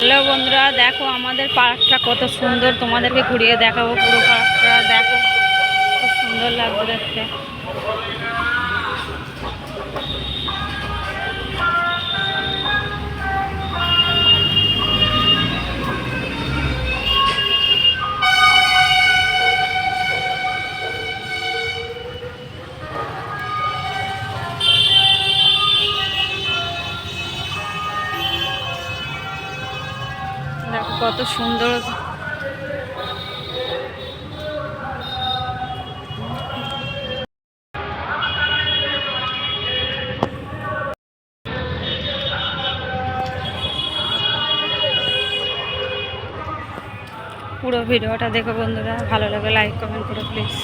Hello বন্ধুরা, দেখো আমাদের পার্কটা কত সুন্দর। তোমাদেরকে ঘুরিয়ে দেখাবো পুরো পার্কটা। দেখো, খুব সুন্দর লাগবে দেখতে। কত সুন্দর। পুরো ভিডিওটা দেখো বন্ধুরা ভালো লাগে লাইক কমেন্ট করো প্লিজ